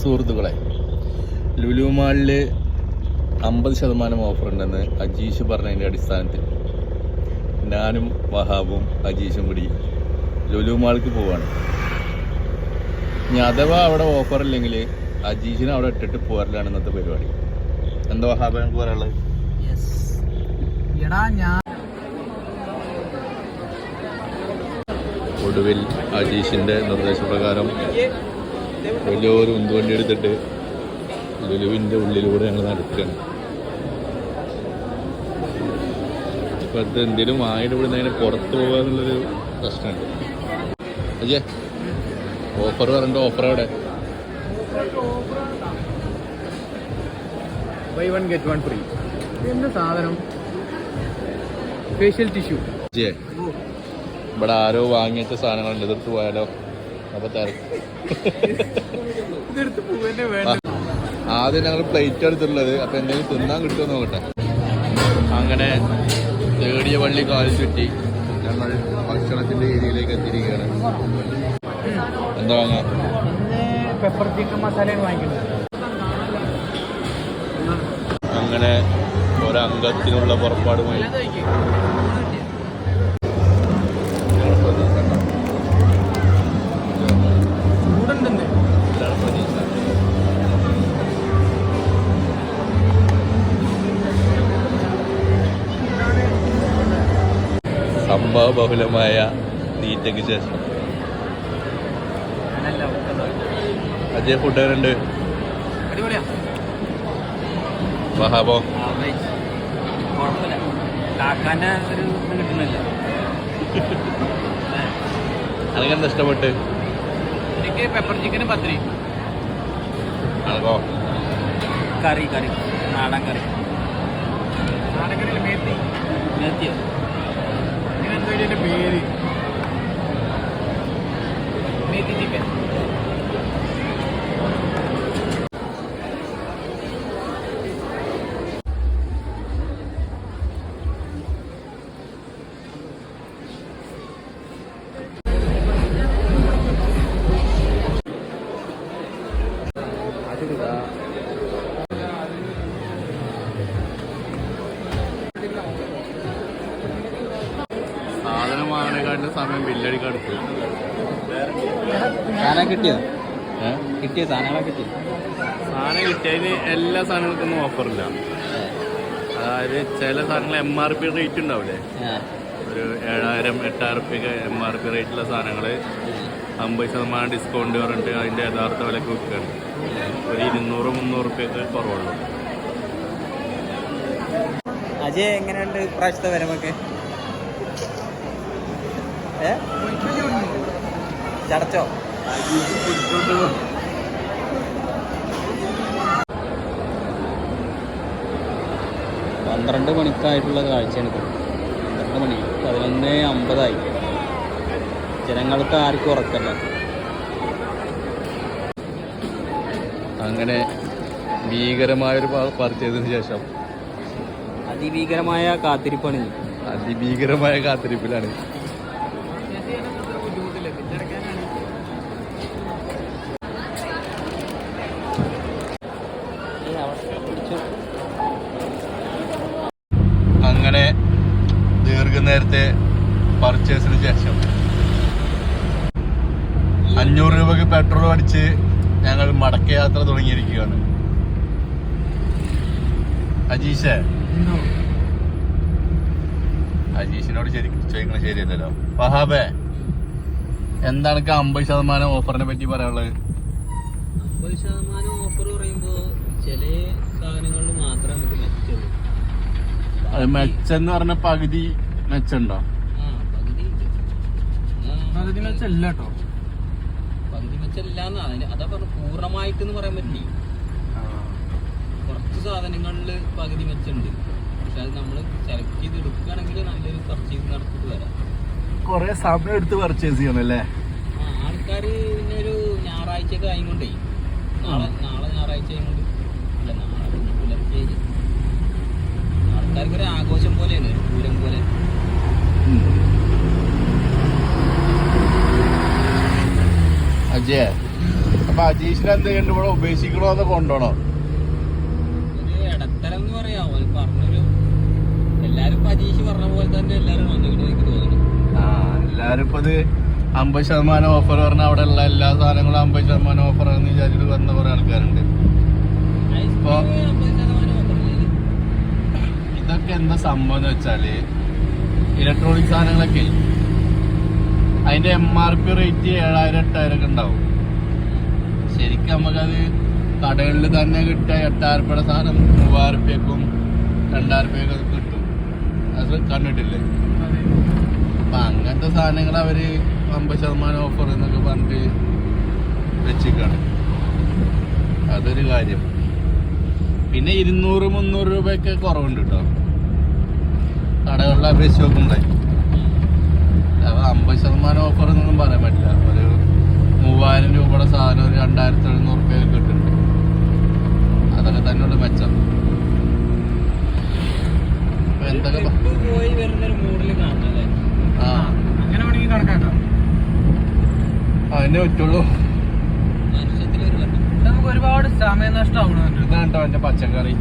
സുഹൃത്തുക്കളെ ലുലു മാളിൽ അമ്പത് ശതമാനം ഓഫർ ഉണ്ടെന്ന് അജീഷ് പറഞ്ഞതിന്റെ അടിസ്ഥാനത്തിൽ ഞാനും വഹാബും അജീഷും കൂടി ലുലു മാൾക്ക് പോവാണ്. ഇനി അഥവാ അവിടെ ഓഫർ ഇല്ലെങ്കിൽ അജീഷിനെ അവിടെ ഇട്ടിട്ട് പോരലാണ് ഇന്നത്തെ പരിപാടി. എന്താ വഹാബ് എനിക്ക് പറയാനുള്ളത്? ഒടുവിൽ അജീഷിന്റെ നിർദ്ദേശപ്രകാരം വലിയൊരു ഉന്തുവണ്ടി എടുത്തിട്ട് ലുലുവിന്റെ ഉള്ളിലൂടെ ഞങ്ങൾ നടക്കുകയാണ്. ഇപ്പം അത് എന്തെങ്കിലും വാങ്ങിയിട്ട് ഇവിടെ നിന്ന് പുറത്ത് പോകുക എന്നുള്ളൊരു പ്രശ്നമുണ്ട്. അയ്യേ ഓഫർ പറഞ്ഞിട്ട് ഓഫർ അവിടെ buy one get one free എന്ത് സാധനം? ഫേഷ്യൽ ടിഷ്യൂ ഇവിടെ ആരോ വാങ്ങിയിട്ട് സാധനങ്ങളുണ്ട് എതിർത്ത് പോയാലോ? ആദ്യം ഞങ്ങൾ പ്ലേറ്റ് എടുത്തിട്ടുള്ളത് അപ്പൊ എന്തെങ്കിലും തിന്നാൻ കിട്ടുമോ നോക്കട്ടെ. അങ്ങനെ തേടിയ വള്ളി കാലിൽ ചുറ്റി ഞങ്ങൾ ഭക്ഷണത്തിന്റെ ഏരിയയിലേക്ക് എത്തിയിരിക്കുകയാണ്. എന്താ വാങ്ങാ? പെപ്പർ ചിക്കൻ മസാലയാണ് വാങ്ങിക്കുന്നത്. അങ്ങനെ ഒരംഗത്തിനുള്ള പുറപ്പാടുമായി സംഭവ ബഹുലമായ തീറ്റയ്ക്ക് ശേഷം അജയ് ഫുഡ് ഉണ്ട് അടിപൊളിയാ വഹാബോ കുഴപ്പമില്ല. കാക്കാന്റെ ഒരു ഇത് കിട്ടുന്നില്ല. അനക്കെന്താ ഇഷ്ടപ്പെട്ട്? എനിക്ക് പെപ്പർ ചിക്കനും പത്തിരി അനക്കോ കറി കറി. നാടൻ കറി. നാടൻ കറി മേത്തി. മേത്തിയോ? ഇതിന്റെ പേര്. മേത്തി ചിക്കൻ വാങ്ങണേക്കാട്ടിന്റെ സമയം ബില്ലടി കടുത്തു സാധനം കിട്ടിയോ? കിട്ടിയ? സാധനങ്ങളൊക്കെ കിട്ടി സാധനം കിട്ടിയതിന് എല്ലാ സാധനങ്ങൾക്കൊന്നും ഓഫറില്ല. അതായത് ചില സാധനങ്ങൾ എം ആർ പി റേറ്റ് ഉണ്ടാവില്ലേ? ഒരു ഏഴായിരം എട്ടായിരം റുപ്യൊക്കെ എം ആർ പി റേറ്റുള്ള സാധനങ്ങൾ അമ്പത് ശതമാനം ഡിസ്കൗണ്ട് പറഞ്ഞിട്ട് അതിന്റെ യഥാർത്ഥ വിലക്ക് വിൽക്കുകയാണ് ഒരു ഇരുന്നൂറ് മുന്നൂറ് റുപ്യൊക്കെ കുറവുള്ളൂ. അജയ് എങ്ങനെയുണ്ട് ഇപ്രാവശ്യത്തെ വരവൊക്കെ ചടച്ചോ? പന്ത്രണ്ട് മണിക്കായിട്ടുള്ള കാഴ്ചയാണ് പന്ത്രണ്ട് മണി പതിനൊന്ന് അമ്പതായി. ജനങ്ങൾക്ക് ആർക്കും ഉറക്കല്ല അങ്ങനെ ഭീകരമായൊരു പർച്ചേസിന് ശേഷം അതിഭീകരമായ കാത്തിരിപ്പാണ് അതിഭീകരമായ കാത്തിരിപ്പിലാണ് അങ്ങനെ ദീർഘനേരത്തെ പർച്ചേസിന് ശേഷം അഞ്ഞൂറ് രൂപക്ക് പെട്രോൾ അടിച്ച് ഞങ്ങൾ മടക്ക യാത്ര തുടങ്ങിയിരിക്കുകയാണ്. അജീഷേ? അജീഷിനോട് ശരി ചോദിക്കണത് ശരിയല്ലല്ലോ വഹാബേ എന്താണ് അമ്പത് ശതമാനം ഓഫറിനെ പറ്റി പറയാനുള്ളത്? അമ്പത് ശതമാനം ഓഫർ പറയുമ്പോൾ ചില സാധനങ്ങളിൽ മാത്രമേ നമുക്ക് മെച്ചുള്ളൂ. അത് മെച്ചെന്ന് പറഞ്ഞ പകുതി മെച്ചുണ്ടോ പകുതി മെച്ചല്ല കേട്ടോ പകുതി മെച്ചല്ല അതാ പറഞ്ഞു പൂർണമായിട്ട് പറയാൻ പറ്റില്ല. കുറച്ച് സാധനങ്ങളിൽ പകുതി മെച്ചുണ്ട് പക്ഷെ അത് നമ്മൾ സെലക്ട് ചെയ്ത് എടുക്കുകയാണെങ്കിൽ നല്ലൊരു പർച്ചേസ് നടത്തിട്ട് വരാം. കൊറേ സാധനം എടുത്ത് പർച്ചേസ് ചെയ്യണം അല്ലേ ആ ആൾക്കാർ പിന്നെ ഒരു ഞായറാഴ്ചയൊക്കെ ആയിക്കൊണ്ടേ നാളെ നാളെ ഞായറാഴ്ച ആയിക്കൊണ്ട് അല്ല നാളെ പുലർച്ചെ ആൾക്കാർക്ക് ഒരു ആഘോഷം പോലെയാണ് പൂരം പോലെ. അജയ അപ്പൊ അജീഷിനെ എന്തെങ്കിലും ഇവിടെ ഉപേക്ഷിക്കണോ അത് കൊണ്ടോണോ? ഒരു ഇടത്തരം എന്ന് പറയാ പറഞ്ഞൊരു എല്ലാരും അജീഷ് പറഞ്ഞ പോലെ തന്നെ എല്ലാരും വന്നിട്ട് തോന്നുന്നു. ആ എല്ലാരും ഇപ്പൊ ഇത് അമ്പത് ശതമാനം ഓഫർ പറഞ്ഞ അവിടെ ഉള്ള എല്ലാ സാധനങ്ങളും അമ്പത് ശതമാനം ഓഫർ എന്ന് വിചാരിച്ചിട്ട് വന്ന കുറെ ആൾക്കാരുണ്ട്. ഇപ്പൊ- ഇതൊക്കെ എന്താ സംഭവം എന്ന് വെച്ചാൽ ഇലക്ട്രോണിക് സാധനങ്ങളൊക്കെ അതിന്റെ എം ആർ പി റേറ്റ് ഏഴായിരം എട്ടായിരം ഒക്കെ ഉണ്ടാവും. ശരിക്കും നമുക്കത് കടകളിൽ തന്നെ കിട്ടിയ എട്ടായിരം രൂപയുടെ സാധനം മൂവായിരം റുപ്യക്കും രണ്ടായിരം റുപ്യക്കും കിട്ടും. അത് കണ്ടിട്ടില്ലേ? അപ്പൊ അങ്ങനത്തെ സാധനങ്ങൾ അവർ അമ്പത് ശതമാനം ഓഫർ എന്നൊക്കെ പറഞ്ഞിട്ട് വെച്ചിക്കാണ് അതൊരു കാര്യം. പിന്നെ ഇരുന്നൂറ് മുന്നൂറ് രൂപയൊക്കെ കുറവുണ്ട് കേട്ടോ കടകളിൽ അപേക്ഷിച്ച് നോക്കുമ്പോഴേ അമ്പത് ശതമാനം ഓഫർ എന്നൊന്നും പറയാൻ പറ്റില്ല. ഒരു മൂവായിരം രൂപയുടെ സാധനം ഒരു രണ്ടായിരത്തി എഴുന്നൂറ് രൂപ കിട്ടുന്നുണ്ട്. അതൊക്കെ തന്നെയുള്ള മെച്ചം. എന്തൊക്കെ പോയി വരുന്ന ഒരു മൂഡിൽ കാണുന്നല്ലേ ആ. അങ്ങനെ വേണമെങ്കിൽ കണക്കാക്കാം. അതിനെ പറ്റുള്ളൂ. നമുക്ക് ഒരുപാട് സമയം നഷ്ടമാവണുണ്ട് ഇതാണ് കേട്ടോ എന്റെ പച്ചക്കറി.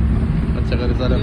പച്ചക്കറി സ്ഥലം.